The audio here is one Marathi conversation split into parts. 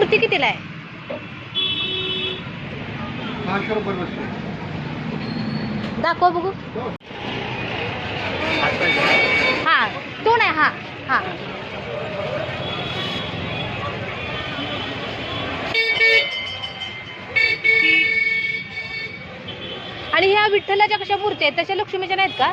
मूर्ती कितीला आहे? दाखवा बघू. हा तो नाही हा हा. आणि ह्या विठ्ठलाच्या कशा मूर्ती आहेत? तशा लक्ष्मीच्या नाहीत का?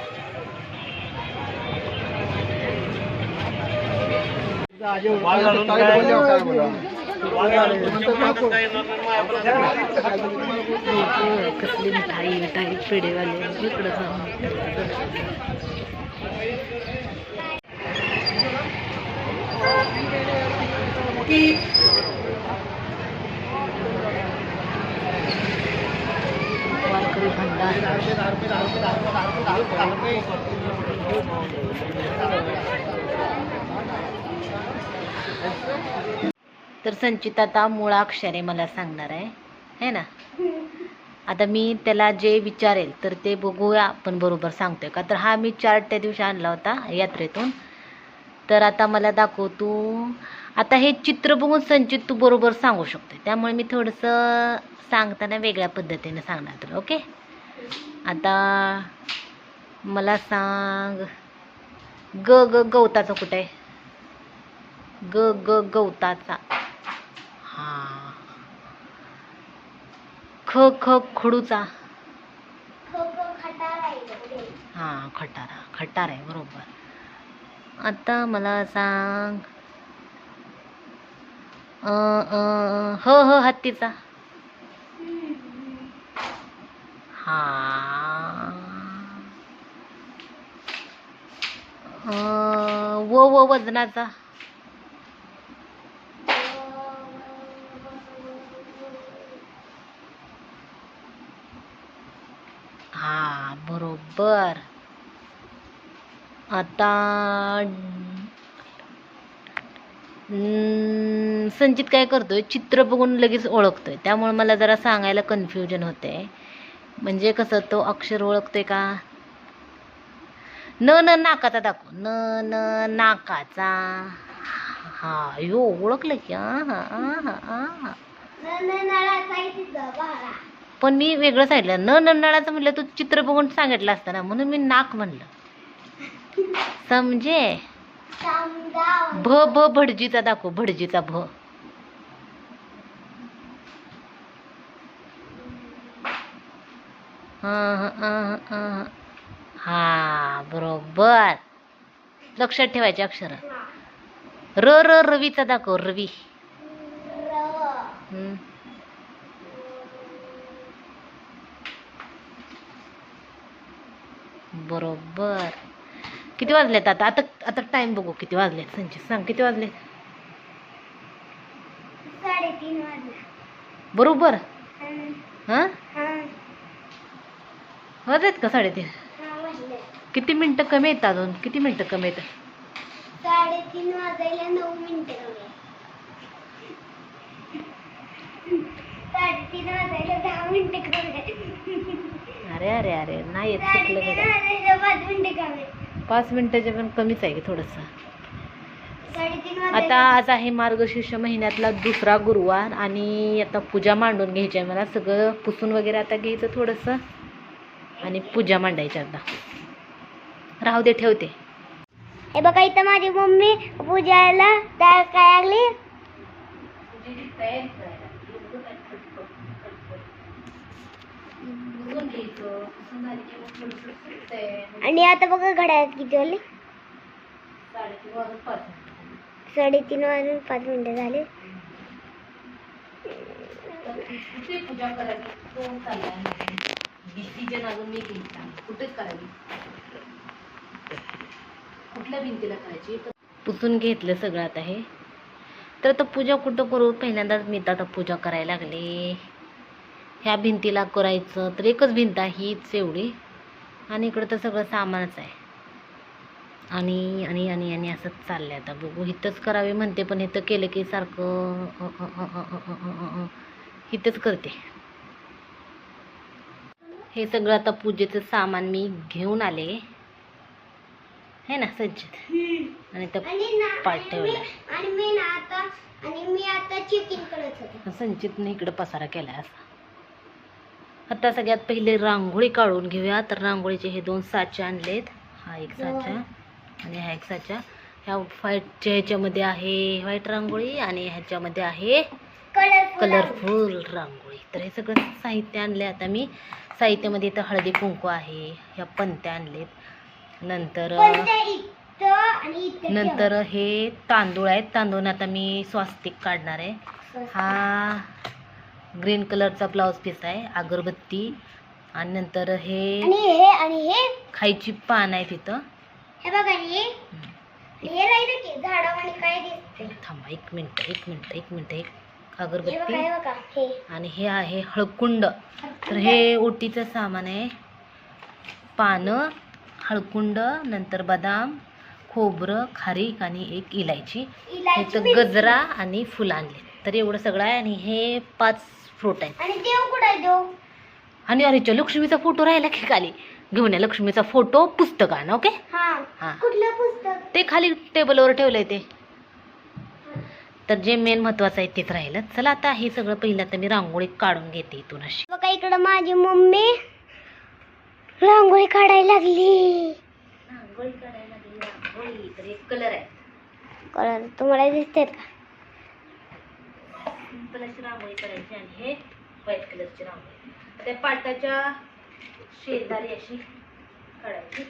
कसली मिठाई मिठाई पेढेवाले इकडं जाऊन वारकरी भंडार. तर संचित आता मुळाक्षरे मला सांगणार आहे. है ना? आता मी त्याला जे विचारेल तर ते बघूया आपण बरोबर सांगतोय का? तर हा मी चार्ट त्या दिवशी आणला होता यात्रेतून. तर आता मला दाखव तू आता हे चित्र बघून संचित तू बरोबर सांगू शकते त्यामुळे मी थोडंसं सांगताना वेगळ्या पद्धतीने सांगणार तुला ओके? आता मला सांग. ग ग गवताचा कुठं आहे? ग ग गवताचा हा ख ख खडूचा. हा खटारा. खटार आहे बरोबर. आता मला सांग. अ, अ, ह ह हत्तीचा. हा. व व वजनाचा हा बरोबर. आता संचित काय करतोय? चित्र बघून लगेच ओळखतोय. त्यामुळे मला जरा सांगायला कन्फ्युजन होते. म्हणजे कसं तो अक्षर ओळखतोय का? न न नाकाचा दाखव. न न नाकाचा. हा यो ओळखलं की. हा हा आ हा हा. पण मी वेगळं सांगितलं. न नंडाळाचं म्हणलं तू चित्र बघून सांगितलं असतं ना म्हणून मी नाक म्हणलं. समजे भ भ भटजीचा दाखव भटजीचा भ. हं, हं, हं, हं. हा. बरोबर. लक्षात ठेवायचे अक्षर. र र रवीचा दाखव रवी. बरोबर. किती वाजलेत आता? आता आता टाइम बघू किती वाजलेत. संचित सांग किती साडेतीन वाजला. बरोबर? हं, वाजलेत का साडेतीन. किती मिनटं कमी आहेत अजून? किती मिनटं कमी आहेत? साडेतीन वाजायला नऊ मिनिटं कमी. साडेतीन वाजायला दहा मिनिटं कमी. अरे अरे अरे नाही येत चुकलं वाजायला पाच मिनिटं कमी आहे. पाच मिनिटाच्या पण कमीच आहे की थोडंसं. आता आज आहे मार्गशीर्ष महिन्यातला दुसरा गुरुवार आणि आता पूजा मांडून घ्यायची आहे मला. सगळं पुसून वगैरे आता घ्यायचं थोडंसं आणि पूजा मांडायची आता. राहू दे ठेवते. हे बघा इथं माझी मम्मी पूजाला तयार आणि आता बघा घड्याळ किती वाजले साडेतीन वाजून पाच मिनिटं झाले. पूजा तो डिसिजन अजून मी कुठेच कुठल्या भिंतीला करायची पुसून घेतलं सगळं आता हे. तर आता पूजा कुठं करू? पहिल्यांदाच मी तर आता पूजा करायला लागले. ह्या भिंतीला करायचं तर एकच भिंत आहे हीच एवढी. आणि इकडं तर सगळं सामानच आहे. आणि आणि आणि आणि असंच चाललं आहे आता. बघू इथंच करावे म्हणते पण इथं केलं की सारखं इथंच करते. हे सगळं आता पूजेचं सामान मी घेऊन आले. हे ना सज्ज आणि त्या पाठ ठेवला संचितने इकडं पसारा केला असा. आता सगळ्यात पहिले रांगोळी काढून घेऊया. तर रांगोळीचे हे दोन साचे आणलेत. हा एक साचा आणि हा एक साचा. ह्या व्हाईटच्या ह्याच्यामध्ये आहे व्हाईट रांगोळी आणि ह्याच्यामध्ये आहे कलरफुल रांगोळी. तर हे सगळं साहित्य आणले आता मी. साहित्यामध्ये इथं हळदी कुंकू आहे. ह्या पंत्या आणलेत. नंतर नंतर हे तांदूळ आहेत. तांदूळ आता मी स्वास्तिक काढणार आहे. हा ग्रीन कलरचा ब्लाऊज पीस आहे अगरबत्ती आणि नंतर हे आणि हे आणि हे? खायची पान आहे तिथं. हे बघा हे. हे की झाडावानी काय दिसते थांबा एक मिनिट एक मिनिट एक मिनिट एक हे बघा अगरबत्ती हे बघा हे. आणि हे आहे हळकुंड. तर हे ओटीचं सामान आहे. पानं हळकुंड नंतर बदाम खोबरं खारीक आणि एक इलायची. इलायची मिरची. गजरा आणि फुलं आणले. तर एवढं सगळं आहे आणि हे पाच फ्रूट आहेत आणि देव कुठं आहे देव? आणि अरेच्या लक्ष्मीचा फोटो राहिला की खाली. घेऊन या लक्ष्मीचा फोटो पुस्तक आण ओके हा. कुठलं पुस्तक? ते खाली टेबलवर ठेवलंय ते. तर जे मेन महत्वाचं आहे तेच राहिलं. चला आता हे सगळं पहिलं आता मी रांगोळी काढून घेते इथून अशी. बघा इकडं माझी मम्मी रांगोळी काढायला लागली. रांगोळी काढायला लागली रांगोळी. तर एक कलर आहे. कळलं तुम्हाला दिसते का? सिंपल अशी रांगोळी करायची आणि हे व्हाईट कलरची रांगोळी. त्या पाटाच्या शेजारी अशी काढायची.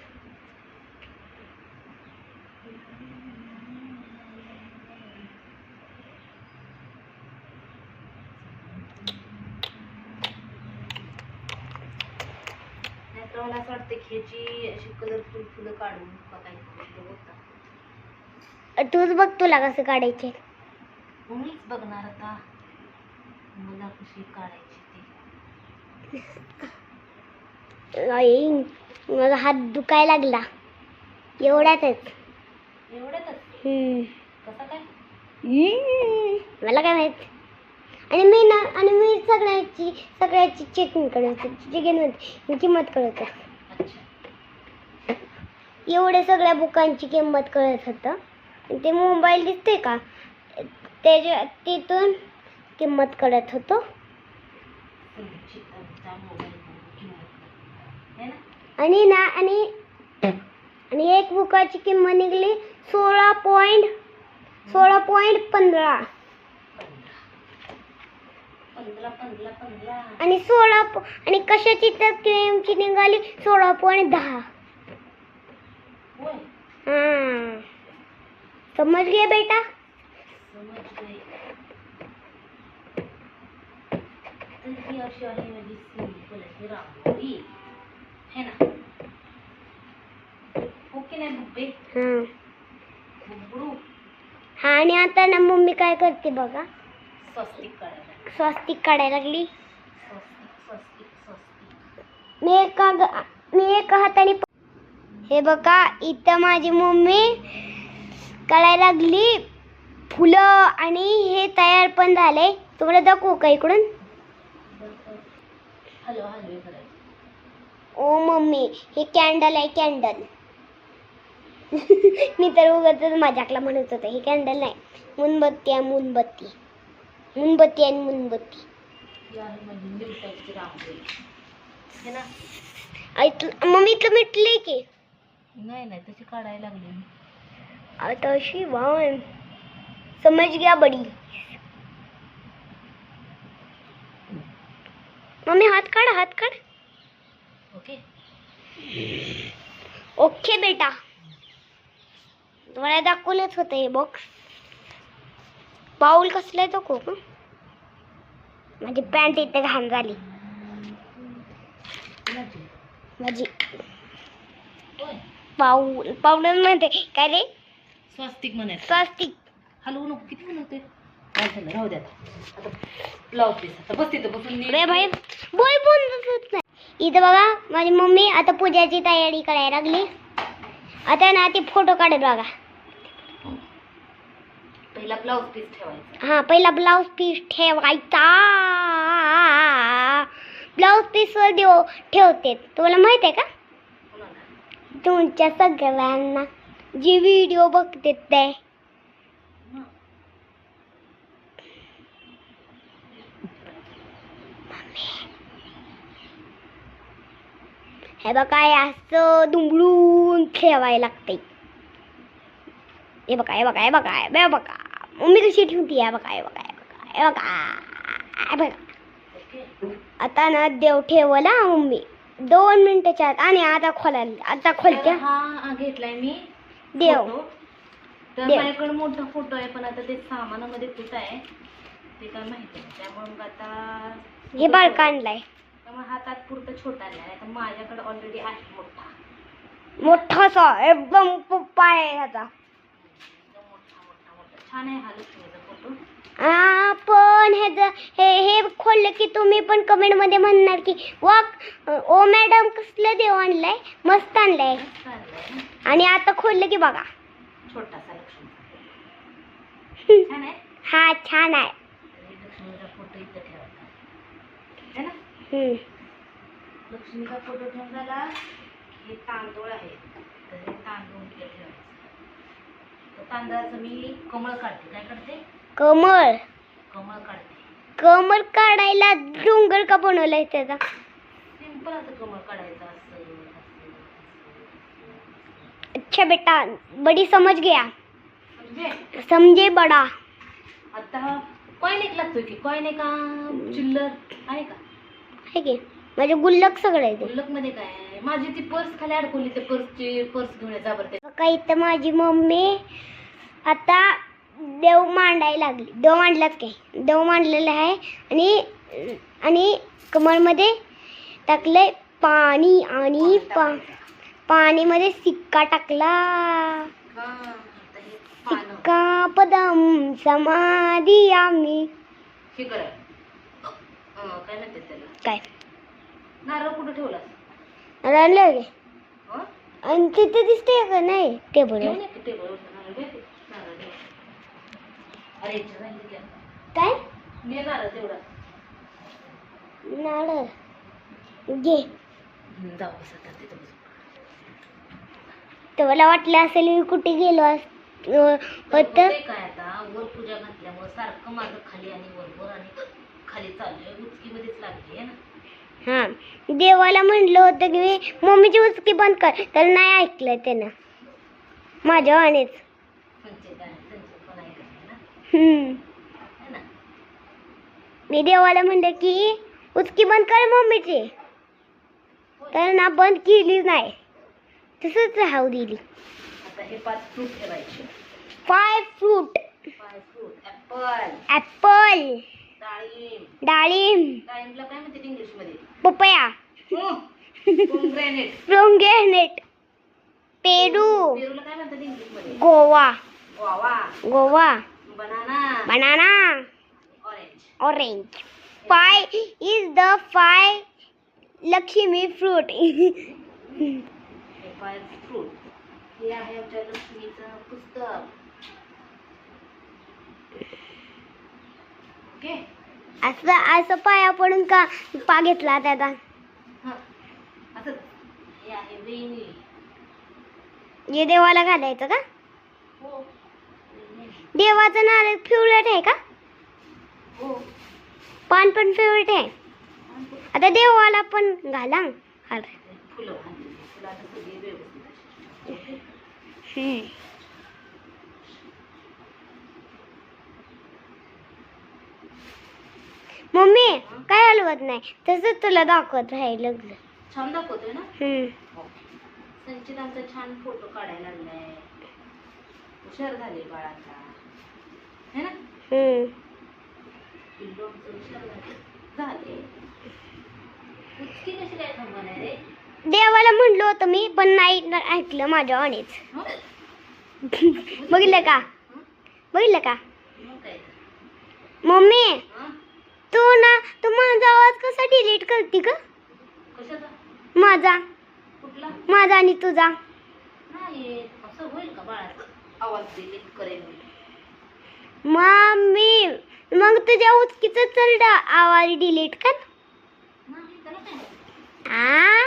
नाहीतर मला असं वाटतं की ह्याची अशी कलरफुल फुलं काढून बघायची तूच बघ तुला कसं काढायचे. मीच बघणार आता. मला कशी काढायची ती. आई माझा हात दुखायला लागला. एवढ्यातच. एवढ्यातच? हम्म. कसा काय? हम्म. मला काय माहीत? आणि मी ना आणि मी सगळ्याची सगळ्याची चेकिंग करत होते. चेकिंग किंमत अच्छा. एवढ्या सगळ्या बुकांची किंमत कळत होतं. ते मोबाईल दिसते का? त्याच्या तिथून किंमत कळत होतो. आणि ना आणि आणि एक बुकाची किंमत निघली सोळा पॉईंट सोळा पॉईंट पंधरा. आणि सोळा आणि कशाची तर क्रीमची निघाली सोळा पॉईंट दहा. होय. हां बेटा समज गए तर ही अशी आहे माझी सिंपल अशी रांगोळी है ना ओके नाही बुब्बे हां. बुबडू हा आणि आता ना मम्मी काय करते बघा? स्वस्तिक काढायला स्वस्तिक काढायला लागली. स्वस्तिक स्वस्तिक स्वस्तिक. मी एका ग- मी एका हाताने प- हे बघा इथं माझी मम्मी काढायला लागली. फुलं आणि हे तयार पण झाले. तुम्हाला दाखवू का इकडून? ओ मम्मी हे कॅन्डल आहे कॅन्डल. मी तर उगाच माझ्याकला म्हणत होते हे कॅन्डल नाही. मुनबत्ती आहे मुनबत्ती. मुनबत्ती आणि मुनबत्ती. इथलं- मम्मी इथलं मिटले की. नाही नाही तशी काढायला लागली आता अशी वाण समज गया बडी। मम्मी हात काढ हात काढ। ओके। ओके बेटा। तुम्हाला दाखवलंच होतं हे बॉक्स पाऊल कसलं आहे तो खूप माझी पॅन्ट इथे घाण झाली? माझी पाऊल पाऊल म्हणते काय रे स्वस्तिक म्हणायचं स्वस्तिक। हलवू नको किती म्हणतोय काय झालं? राहू द्या आता. ब्लाऊज पीस आता बस तिथं बसून नीट रे भाई बोल बोल होत नाही. इथं बघा माझी मम्मी आता पूजाची तयारी करायला लागली. आता ना ती फोटो काढत बघा. पहिला ब्लाऊज पीस ठेवायचा. हा पहिला ब्लाऊज पीस ठेवायचा. ब्लाऊज पीसवर देव ठेवते. तुम्हाला माहीत आहे का? कोणाला? तुमच्या सगळ्यांना जी व्हिडिओ बघते ते. हे बघा असं दुमडून ठेवायला लागतंय. हे बघा हे बघा हे बघा हे बघा. मम्मी कशी ठेवती? हे बघा हे बघा हे बघा हे बघा. हे बघा. आता ना देव ठेवला मम्मी. दोन मिनिटाच्या आत. आणि आता खोलायला आता खोलत्या. हा घेतलाय मी. देव. तर. माझ्याकडे मोठा फोटो आहे पण आता ते सामानामध्ये कुठं आहे ते काय माहिती त्यामुळे आता हे बाळका आणलाय. त्यामुळे हा तात्पुरता छोटा तर माझ्याकडे ऑलरेडी आहे मोठा. मोठासा एकदम पप्पा आहे ह्याचा. छान आहे हा लक्ष्मीचा फोटो ह्याचं हे हे खोललं की तुम्ही पण कमेंटमध्ये म्हणणार की वा ओ मॅडम कसलं देव आणलाय? मस्त आणलाय. मस्त आणलाय. आणि आता खोललं की बघा. छोटासा लक्ष्मीचा छान आहे? हा छान आहे तर हे लक्ष्मीचा फोटो इथं ठेवायचा है ना हम्म. लक्ष्मीचा फोटो ठेवून झाला. हे तांदूळ आहे. तर हे तांदूळ ठेवायचं. तांदळाचं मी कमळ काढते. काय काढते? कमळ. कमळ काढते. कमळ काढायला डोंगर का बनवलाय त्याचा? सिंपल असं कमळ काढायचं. असं अच्छा बेटा बडी समज गया समजे? बडा. आता कॉईन एक की? कॉईन आहे का चिल्लर? आहे का? आहे की? माझे गुल्लक सगळं आहे ते. गुल्लकमध्ये काय आहे? माझी ती पर्स खाली अडकवली ते पर्सची पर्स घेऊन जा बरं ते बघा इथं माझी मम्मी आता देव मांडायला लागली. देव मांडलाच काय? देव मांडलेला आहे आणि आणि कमळमध्ये टाकलंय पाणी आणि पा पाणीमध्ये सिक्का टाकला. सिक्का पदम समाधी आम्ही. हे करा. काय म्हणते त्याला? काय? नारळ कुठं ठेवला? राहिलं रे हं? आणि तिथे दिसते का? नाही टेबल घेऊन ये की टेबलवर नारळ घे ते. नारळ घे. अरे इच्छा झाली घ्या. काय? नारळ तेवढा. नारळ. घे. जाऊ बस आता तिथं बस. तर मला वाटलं असेल मी कुठे गेलो अस- अं, होतं? होतंय काय आता. वर पूजा घातल्यामुळे सारखं माझं खाली आणि वर वर आणि खाली चाललंय उचकीमध्येच लागली आहे ना? हा. देवाला म्हणलं होतं की मी मम्मीची उचकी बंद कर. तर नाही ऐकलं त्यानं. माझ्या वाणीच. मी देवाला म्हणलं की उचकी बंद कर मम्मीची. तर ना बंद केलीच नाही. तसंच राहू दिली. आता हे पाच फ्रूट ठेवायचे. फाय फ्रूट ऍपल ऍपल डाळिंब. डाळिंब. डाळिंबला काय म्हणते इंग्लिशमध्ये पपया पोमग्रॅनेट पेरू. पेरूला काय म्हणतात इंग्लिशमध्ये guava. Guava. Banana. Banana. Orange. orange. Five is the five Lakshmi fruit. हे पाच फ्रूट हे आहे आमच्या लक्ष्मीचं पुस्तक. ओके? असं असं पाया पडून का पा घेतला त्याचा हा हे देवाला घालायचं का हो. देवाचं नारळ फेवरेट आहे का हो पान पण फेवरेट आहे आता देवाला पण घाला हार फुलं घातलेली. फुलं आता सगळी व्यवस्थित अशी. ओके हम्म. मम्मी काय हलवत नाही तसंच तुला दाखवत राहील लागलं छान दाखवतोय ना हम्म. संचित आमचा छान फोटो काढायला लागलाय हुशार झाले बाळ आता है ना हम्म. पिल्लू आमचं हुशार झाले झाले उचकी कशी काय थांबणार रे देवाला म्हणलं होतं मी पण नाही ऐकलं माझ्या वाणीच हं? बघितलं का? बघितलं का मग काय तर. मम्मी हं? तू ना तू माझा आवाज कसा डिलीट करते का कशाचा? माझा. कुठला? माझा आणि तुझा. नाही असं होईल का बाळा? आवाज डिलीट करेल मी. मम्मी मग तुझ्या उचकीच चल आवाज डिलीट कर? आ?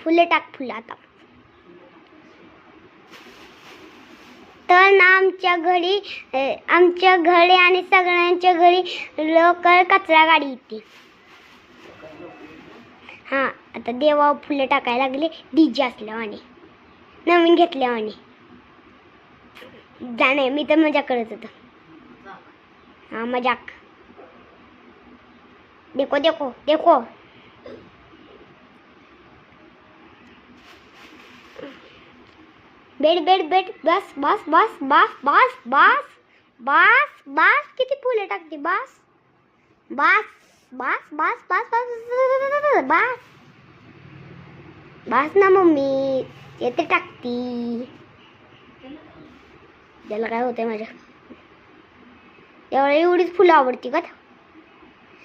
फुलं टाक फुलं आता. तर ना आमच्या घरी आमच्या घरी आणि सगळ्यांच्या घरी लवकर कचरा गाडी येते. हां आता देवा फुलं टाकायला लागले डीजे असल्यावाने नवीन घेतल्यावाने जा नाही मी तर मजा करत होतो. हां मजाक. देखो देखो देखो. बेड बेड बेड बस बस बस बस बस बस बस बस किती फुलं टाकते बस बस बस बस बस बस बस बस ना मम्मी येते टाकती त्याला काय होतंय माझ्या एवढं एवढीच फुलं आवडती का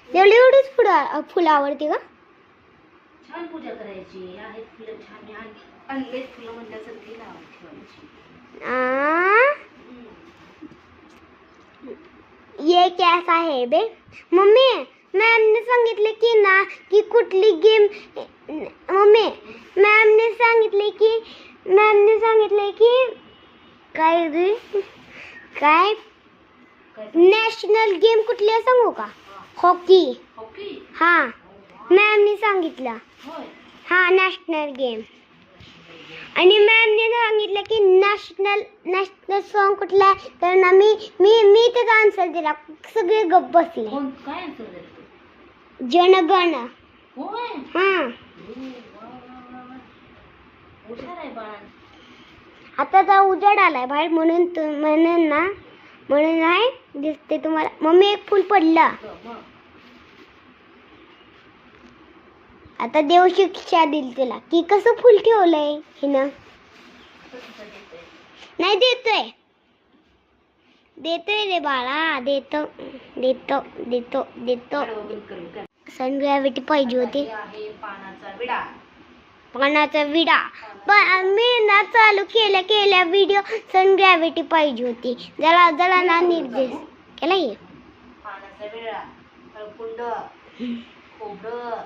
एवढी एवढीच फुलं फुलं आवडती का छान पूजा करायची आहेत फुलं छान मी आणली फुलं म्हणल्यासारखी लावून ठेवायची ये कैसा है बे? मम्मी मॅमने सांगितले की ना की कुठली गेम मम्मी मॅमने सांगितले की मॅमने सांगितले की काय रे काय नॅशनल गेम कुठली सांगू का? हॉकी। हॉकी? हाँ मॅमने सांगितलं हा नॅशनल गेम। आणि मॅमने सांगितलं की नॅशनल नॅशनल सॉन्ग कुठला आहे? तर ना मी मी मी त्याचा आन्सर दिला. सगळे गप्प बसले. कोण काय answer? जनगण. होय? हा. ओ, वा, वा, वा, वा. हुशार आहे बाळ आता तर उजेड आलाय बाहेर म्हणून तू म्हणून ना म्हणून नाही दिसते तुम्हाला. मम्मी एक फुल पडला. मग आता देव शिक्षा दिली तिला. की कसं फुल ठेवलंय हिनं? नाही देतोय. देतोय रे बाळा. देतो देतो देतो देतो. सन ग्रॅव्हिटी पाहिजे होती. पानाचा विडा. पण मी ना चालू केल्या केल्या व्हिडिओ सन ग्रॅव्हिटी पाहिजे होती. जरा जरा ना निर्देश केला ये पानाचा विडा हळकुंड खोबरं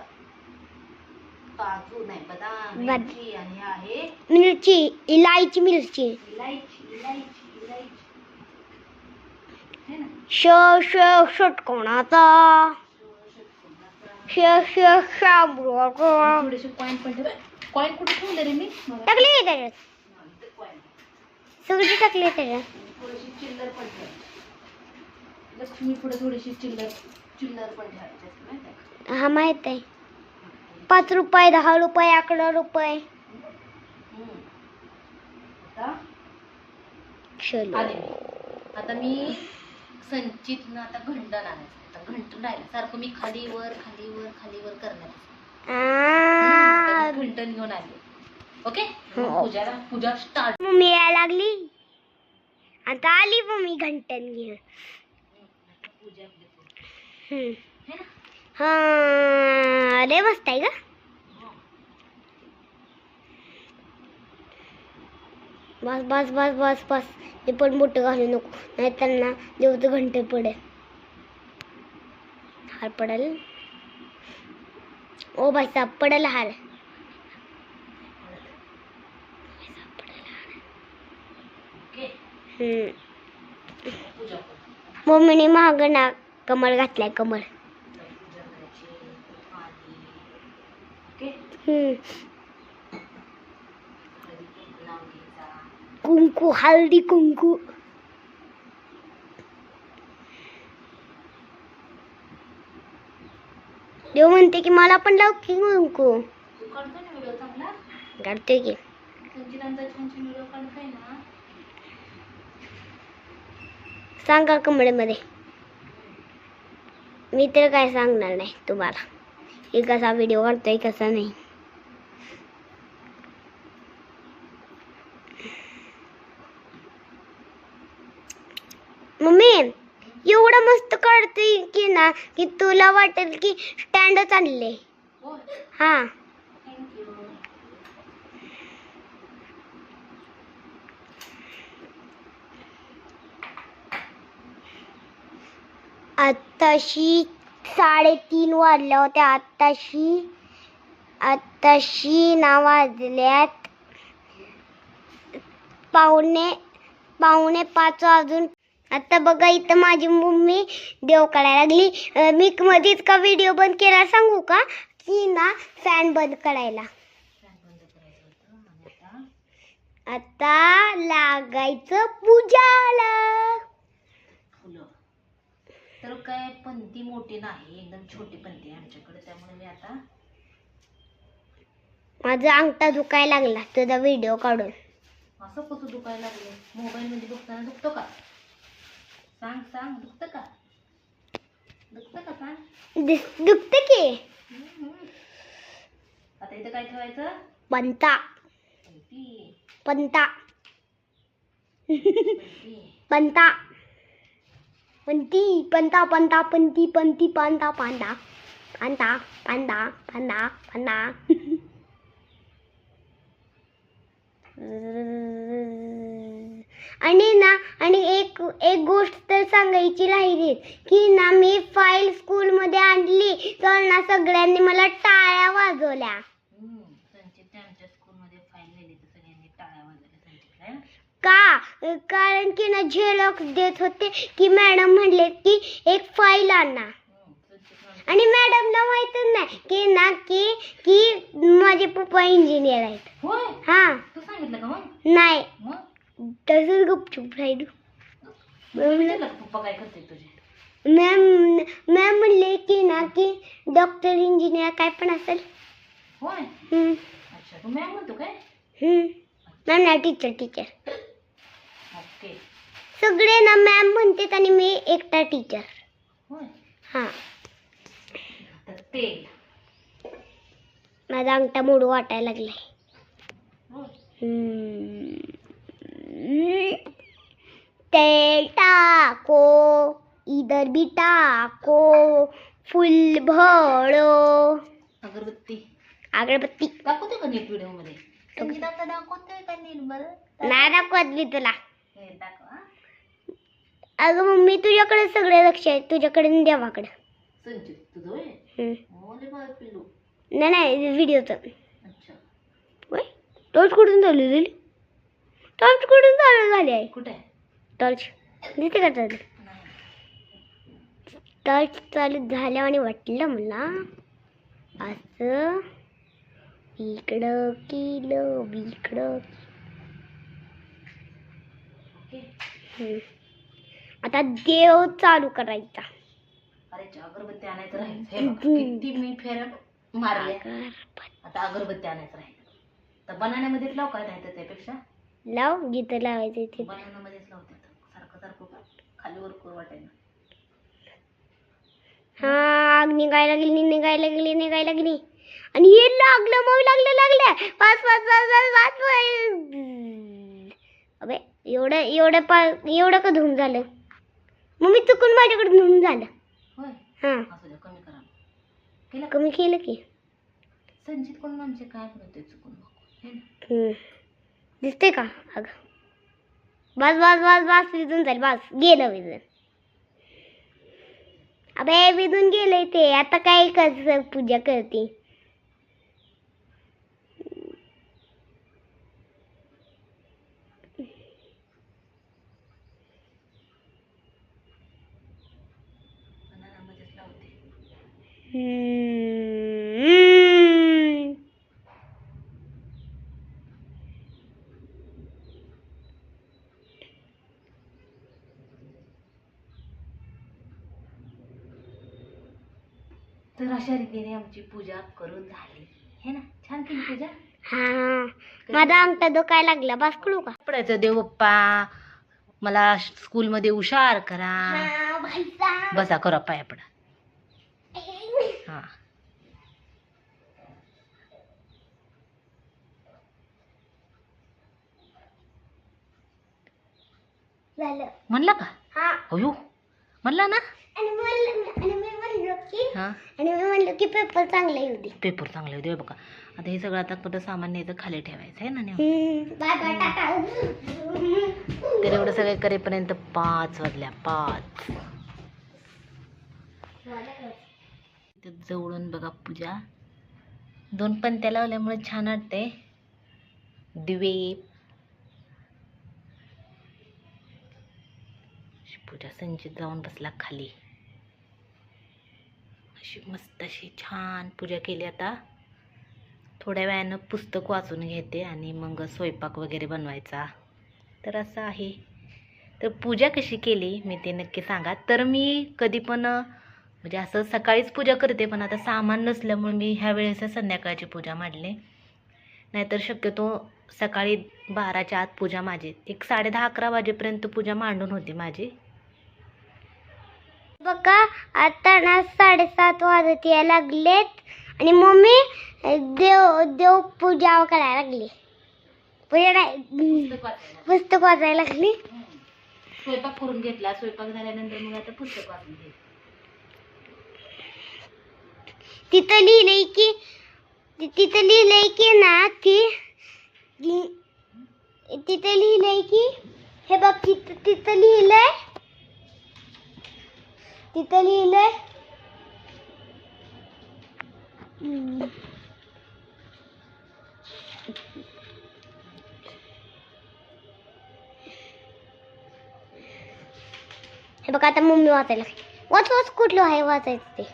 काजू नाही बदाम बद- मिरची आणि आहे. मिरची इलायची मिरची. इलायची इलायची इलायची. है ना? श श षटकोणाचा श श शाबुराचा. थोडेसे कॉईन पण ठेव. कॉईन कुठे ठेवले रे मी? बघा. टाकली आहे त्याच्यात. हा, इथे coin. सगळी टाकली आहे त्याच्यात. थोडीशी चिल्लर पण ठेव. लक्ष्मी पुढे थोडीशी चिल्लर चिल्लर पण ठेवायची असते माहिती आहे का? हा माहीत आहे. पाच रुपये दहा रुपये अकरा रुपये. चलो. आले. आता मी संचित आता घंटन आणायचं. आता घंटन राहिलं. सारखं मी खाली वर खाली वर खाली वर करण्यात आ, घंटन घेऊन आले. ओके? हो. पूजाला पूजा स्टार्ट मम्मी यायला लागली. आता आली मम्मी घंटन घेऊन. पूजा आपली पूजा. हम्म. है ना? हा लय मस्त आहे का बस बस बस बस बस. ते पण मोठं घालू नको नाही त्यांना देवचं घंटे पडेल. हार पडेल. ओ भाई साहब पडेल हार. मम्मीने महाग ना कमळ घातलाय कमळ पूजा करायची पाणी ओके हम्म. हळदी कुंकू हल्दी कुंकू. हळदी कुंकू देव म्हणते की मला पण लाव की कुंकू. काढते की. सांगा कमळेमध्ये. मी तर काय सांगणार नाही तुम्हाला. हे कसा व्हिडिओ काढतोय कसा नाही. मम्मी एवढं मस्त करते की ना की तुला वाटेल की स्टँडच आणले. हा. आत्ताशी साडेतीन वाजल्या होत्या आत्ताशी आत्ताशी ना वाजल्यात. पावणे पावणे पाच वाजून आता बघा इथं माझी मम्मी देव काढायला लागली. मी मध्येच का व्हिडिओ बंद केला सांगू का? की ना फॅन बंद करायला. आता लागायचं पूजाला. तर काय पंती मोठी नाही एकदम छोटी पंती आहे आमच्याकडे त्यामुळे मी आता माझा अंगठा दुखायला लागला तुझा व्हिडिओ काढून. असं कसं दुखायला लागले? मोबाईल मध्ये दुखताना दुखतो का? सांग सांग दुखतं का? दुखतं का सांग? दुखतं की. आता इथं काय ठेवायचं? पंता. पंती. पंता. पंती. पंता. पंती पंता पंता पंती पंती पंता पांदा पांदा पांदा पांदा पांदा आणि ना आणि एक एक गोष्ट तर सांगायची राहिली की ना मी फाईल स्कूलमध्ये आणली तर ना सगळ्यांनी मला टाळ्या वाजवल्या. का? कारण की ना झेरॉक्स देत होते की मॅडम म्हणले की एक फाईल आणा. आणि मॅडमला माहितच नाही की ना की की माझे पप्पा इंजिनियर आहेत. हा. तू सांगितलं का मग? नाही. तसंच गुपचूप राहिलो. विचारलं का पप्पा काय करते तुझे? मॅम मॅम म्हणले की ना की डॉक्टर इंजिनियर काय पण असेल. होय? हम्म, अच्छा तू मॅम म्हणतो काय? हम्म. मॅम नाही टीचर टीचर ओके. सगळे ना मॅम म्हणतात आणि मी एकटा टीचर होय? हां. तर तेल माझा अंगठा मोडू वाटायला लागलाय. होय. हम्म. तेल टाको इधर भी टाको फुल भरो। अगरबत्ती. अगरबत्ती. दाखवते का नीट व्हिडिओमध्ये संगीताचा दाखवतोय का नीट बरं नाही दाखवत मी तुला. अगं मम्मी तुझ्याकडे सगळे लक्ष आहे. तुझ्याकडे देवाकडे. नाही नाही व्हिडिओचं. टॉर्च कुठून चालू टॉर्च कुठून चालू झाली आहे कुठे? टॉर्च दिसते का चालू टच चालू झाल्यावाने वाटलं मला असं इकडं केलं इकडं. आता देव चालू करायचा. अरे अगरबत्ती आणायचं राहील हे बघ, किती मी फेऱ्या मारल्या आता अगरबत्ती आणायचं राहील तर बनाण्यामध्येच लाव काय राहतं त्यापेक्षा. लाव जिथं लावायचं सारखं सारखं वाटायला. हा आग निघायला गेली निघायला गेली निघायला गेली आणि हे लागलं मग लागलं लागलं. पाच पाच पाच पाच पाच. अबे एवढं एवढं पा एवढं का धुवून झालं? मग मी चुकून माझ्याकडे धुवून झालं. होय? हां. असू द्या कमी करा. केलं कमी केलं की. संचित कोण आमचे काय म्हणते चुकून हे ना? हम्म. दिसते का? अग. बस बस बस बस विजून जाईल बस. गेलं विजून. अबे विजून गेलंय ते. आता काय कसं पूजा करते? Hmm लावते हम्म. तर अशा रीतीने आमची पूजा करून झाली हे ना? छान केली पूजा. हा. माझा अंगठा दुखायला लागला. बस कळू का? पडायचं देव बाप्पा मला स्कूलमध्ये हुशार करा. बसा करा पाया पडा हा म्हणला का? हा. अयो. म्हणला ना? आणि मी म्हणलो की हा? आणि मी म्हणलो की पेपर चांगला येऊ दे. पेपर चांगले होते बघा. आता हे सगळं आता कुठं सामान न्यायचं खाली ठेवायचं आहे ना नेऊन? Bye bye tata. तर एवढं सगळे करेपर्यंत पाच वाजल्या पाच. इथं जवळून बघा पूजा. दोन पंत्या लावल्यामुळे छान वाटते दिवे पूजा संचित जाऊन बसला खाली. अशी मस्त अशी छान पूजा केली आता. थोड्या वेळानं पुस्तक वाचून घेते आणि मग स्वयंपाक वगैरे बनवायचा. तर असं आहे. तर पूजा कशी केली मी ते नक्की सांगा. तर मी कधी पण म्हणजे असं सकाळीच पूजा करते पण आता सामान नसल्यामुळे मी ह्या वेळेस संध्याकाळची पूजा मांडली. नाहीतर शक्यतो सकाळी बाराच्या आत पूजा माझी. एक साडे दहा अकरा वाजेपर्यंत पूजा मांडून होती माझी. बघा आता ना साडेसात वाजत यायला लागलेत. आणि मम्मी देव देव पूजा करायला लागली. पूजा नाही पुस्तक वाचायला. लागली. स्वयंपाक करून घेतला. स्वयंपाक झाल्यानंतर मग आता पुस्तक वाचून तिथं लिहिलंय की तिथं लिहिलंय की ना ती- तिथं लिहिलंय की हे बघ तिथं तिथं लिहिलंय. तिथं लिहिलंय. हे बघा आता मम्मी वाचायला वाच वाच कुठलं आहे वाचायचं ते?